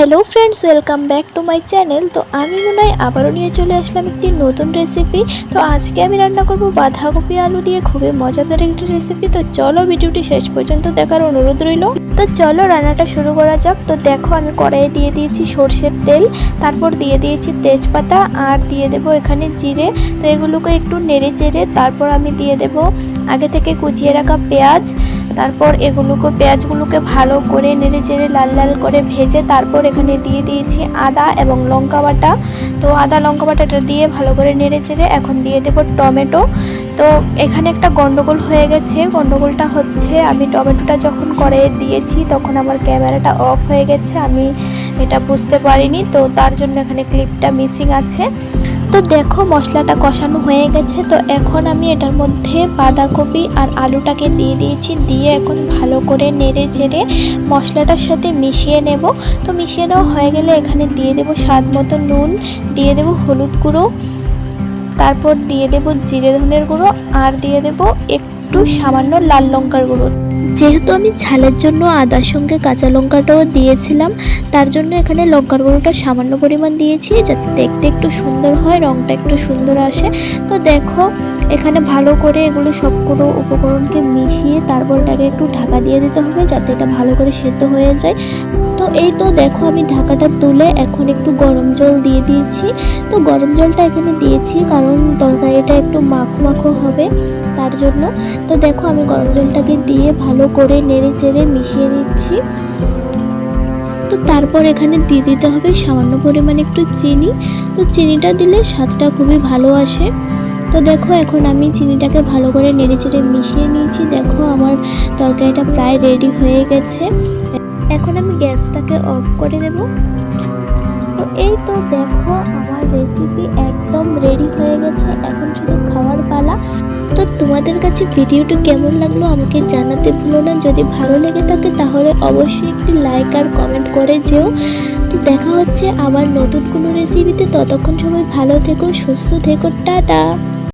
Hello friends welcome back to my channel তো আমি মনে হয় আবারও নিয়ে চলে আসলাম একটি নতুন রেসিপি তো আজকে আমি রান্না করব বাঁধাকপি আলু দিয়ে খুবই মজাদার একটি রেসিপি তো চলো ভিডিওটি শেষ পর্যন্ত দেখার অনুরোধ রইল। তো চলো রান্নাটা শুরু করা যাক। তো দেখো আমি কড়াইয়ে দিয়ে দিয়েছি সর্ষের তেল, তারপর দিয়ে দিয়েছি তেজপাতা আর দিয়ে দেব এখানে জিরে। তো এগুলোকে একটু নেড়ে চেড়ে তারপর আমি দিয়ে দেব আগে থেকে কুচিয়ে রাখা পেঁয়াজ তারপর এগুলোকে, পেঁয়াজগুলোকে ভালো করে নেড়ে চেড়ে লাল লাল করে ভেজে তারপর এখানে দিয়ে দিয়েছি আদা এবং লঙ্কা বাটা। তো আদা, লঙ্কা বাটাটা দিয়ে ভালো করে নেড়ে চেড়ে এখন দিয়ে দেব টমেটো। তো এখানে একটা গন্ডগোল হয়ে গেছে। গন্ডগোলটা হচ্ছে আমি টমেটোটা যখন করে দিয়েছি তখন আমার ক্যামেরাটা অফ হয়ে গেছে। আমি এটা বুঝতে পারিনি। তো তার জন্য এখানে ক্লিপটা মিসিং আছে। তো দেখো মশলাটা কষানো হয়ে গেছে, তো এখন আমি এটার মধ্যে বাঁধাকপি আর আলুটাকে দিয়ে দিয়েছি, দিয়ে এখন ভালো করে নেড়ে চেড়ে মশলাটার সাথে মিশিয়ে নেব। তো মিশিয়ে নেওয়া হয়ে গেলে এখানে দিয়ে দেব স্বাদ মতো নুন, দিয়ে দেব হলুদ গুঁড়ো, তারপর দিয়ে দেব জিরে ধনের গুঁড়ো, আর দিয়ে দেব একটু সামান্য লাল লঙ্কার গুঁড়ো। যেহেতু আমি ঝালের জন্য আদার সঙ্গে কাঁচা লঙ্কাটাও দিয়েছিলাম, তার জন্য এখানে লঙ্কার গুঁড়োটা সামান্য পরিমাণ দিয়েছি, যাতে দেখতে একটু সুন্দর হয় রঙটা একটু সুন্দর আসে। তো দেখো, এখানে ভালো করে এগুলো সবগুলো উপকরণকে মিশিয়ে তারপর এটাকে একটু ঢাকা দিয়ে দিতে হবে, যাতে এটা ভালো করে সেদ্ধ হয়ে যায়। তো এই তো দেখো আমি ঢাকাটা তুলে এখন একটু গরম জল দিয়ে দিয়েছি। তো গরম জলটা এখানে দিয়েছি কারণ তরকারিটা একটু মাখো মাখো হবে তার জন্য। তো দেখো আমি গরম জলটাকে দিয়ে ভালো করে নেড়ে চেড়ে মিশিয়ে নিচ্ছি। তো তারপর এখানে দিয়ে দিতে হবে সামান্য পরিমাণে একটু চিনি। তো চিনিটা দিলে স্বাদটা খুবই ভালো আসে। তো দেখো এখন আমি চিনিটাকে ভালো করে নেড়ে চেড়ে মিশিয়ে নিয়েছি। দেখো আমার তরকারিটা প্রায় রেডি হয়ে গেছে। এখন আমি গ্যাসটাকে অফ করে দেব। তো এই তো দেখো, আমার রেসিপি একদম রেডি হয়ে গেছে। এখন শুধু খাওয়ার পালা। তো তোমাদের কাছে ভিডিওটি কেমন লাগল আমাকে জানাতে ভুলো না। যদি ভালো লেগে থাকে তাহলে অবশ্যই একটি লাইক আর কমেন্ট করে যেও। তো দেখা হচ্ছে আবার নতুন কোনো রেসিপিতে ততক্ষণ সময় ভালো থেকো, সুস্থ থেকো, টাটা!